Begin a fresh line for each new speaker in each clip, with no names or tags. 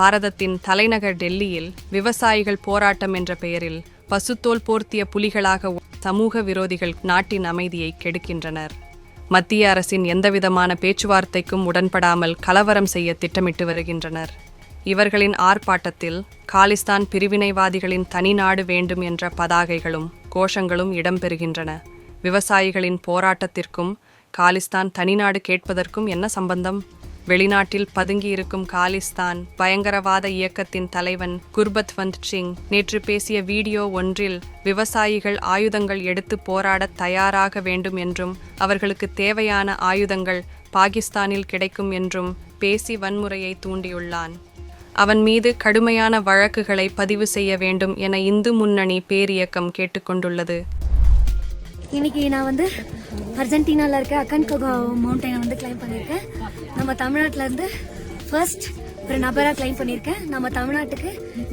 பாரதத்தின் தலைநகர் டெல்லியில் விவசாயிகள் போராட்டம் என்ற பெயரில் பசுத்தோல் போர்த்திய புலிகளாக சமூக விரோதிகள் நாட்டின் அமைதியை கெடுக்கின்றனர். மத்திய அரசின் எந்தவிதமான பேச்சுவார்த்தைக்கும் உடன்படாமல் கலவரம் செய்ய திட்டமிட்டு வருகின்றனர். இவர்களின் ஆர்ப்பாட்டத்தில் காலிஸ்தான் பிரிவினைவாதிகளின் தனிநாடு வேண்டும் என்ற பதாகைகளும் கோஷங்களும் இடம்பெறுகின்றன. விவசாயிகளின் போராட்டத்திற்கும் காலிஸ்தான் தனிநாடு கேட்பதற்கும் என்ன சம்பந்தம்? வெளிநாட்டில் பதுங்கியிருக்கும் காலிஸ்தான் பயங்கரவாத இயக்கத்தின் தலைவன் குர்பத்வந்த் சிங் நேற்று பேசிய வீடியோ ஒன்றில் விவசாயிகள் ஆயுதங்கள் எடுத்து போராடத் தயாராக வேண்டும் என்றும் அவர்களுக்கு தேவையான ஆயுதங்கள் பாகிஸ்தானில் கிடைக்கும் என்றும் பேசி வன்முறையை தூண்டியுள்ளான். அவன் மீது கடுமையான வழக்குகளை பதிவு செய்ய வேண்டும் என இந்து முன்னணி பேரியக்கம் கேட்டுக்கொண்டுள்ளது.
இன்னைக்கு நான் வந்து அர்ஜென்டினால இருக்க அக்கன்கோகோ மவுண்டனை வந்து கிளைம் பண்ணியிருக்கேன். நம்ம தமிழ்நாட்டுல இருந்து ஃபர்ஸ்ட் ஒரு நபராக கிளைம் பண்ணியிருக்கேன். நம்ம தமிழ்நாட்டுக்கு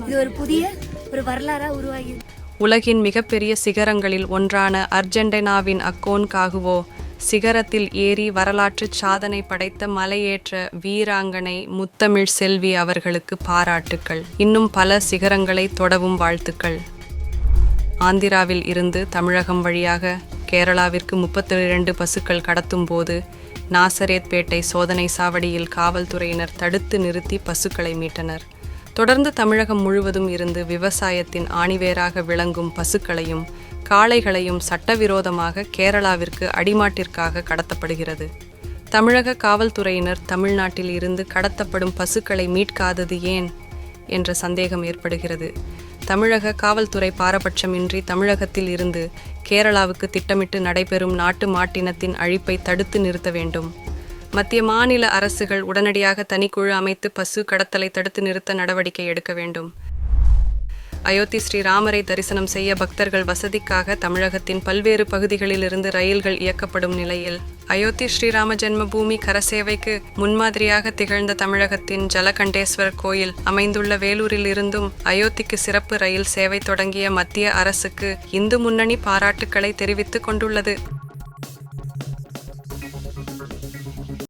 இது ஒரு புதிய ஒரு வரலாறாக உருவாகி
உலகின் மிகப்பெரிய சிகரங்களில் ஒன்றான அர்ஜென்டினாவின் அக்கோன் காகுவோ சிகரத்தில் ஏறி வரலாற்று சாதனை படைத்த மலையேற்ற வீராங்கனை முத்தமிழ் செல்வி அவர்களுக்கு பாராட்டுக்கள். இன்னும் பல சிகரங்களை தொடவும் வாழ்த்துக்கள். ஆந்திராவில் இருந்து தமிழகம் வழியாக கேரளாவிற்கு முப்பத்தி இரண்டு பசுக்கள் கடத்தும் போது நாசரேத்பேட்டை சோதனை சாவடியில் காவல்துறையினர் தடுத்து நிறுத்தி பசுக்களை மீட்டனர். தொடர்ந்து தமிழகம் முழுவதும் இருந்து விவசாயத்தின் ஆணிவேராக விளங்கும் பசுக்களையும் காளைகளையும் சட்டவிரோதமாக கேரளாவிற்கு அடிமாட்டிற்காக கடத்தப்படுகிறது. தமிழக காவல்துறையினர் தமிழ்நாட்டில் இருந்து கடத்தப்படும் பசுக்களை மீட்காதது ஏன்? என்ற சந்தேகம் ஏற்படுகிறது. தமிழக காவல்துறை பாரபட்சமின்றி தமிழகத்தில் இருந்து கேரளாவுக்கு திட்டமிட்டு நடைபெறும் நாட்டு மாட்டினத்தின் அழிப்பை தடுத்து நிறுத்த வேண்டும். மத்திய மாநில அரசுகள் உடனடியாக தனிக்குழு அமைத்து பசு கடத்தலை தடுத்து நிறுத்த நடவடிக்கை எடுக்க வேண்டும். அயோத்தி ஸ்ரீராமரை தரிசனம் செய்ய பக்தர்கள் வசதிக்காக தமிழகத்தின் பல்வேறு பகுதிகளிலிருந்து ரயில்கள் இயக்கப்படும் நிலையில் அயோத்தி ஸ்ரீராம ஜென்மபூமி கரசேவைக்கு முன்மாதிரியாக திகழ்ந்த தமிழகத்தின் ஜலகண்டேஸ்வரர் கோயில் அமைந்துள்ள வேலூரில் இருந்தும் அயோத்திக்கு சிறப்பு ரயில் சேவை தொடங்கிய மத்திய அரசுக்கு இந்து முன்னணி பாராட்டுக்களை தெரிவித்துக் கொண்டுள்ளது.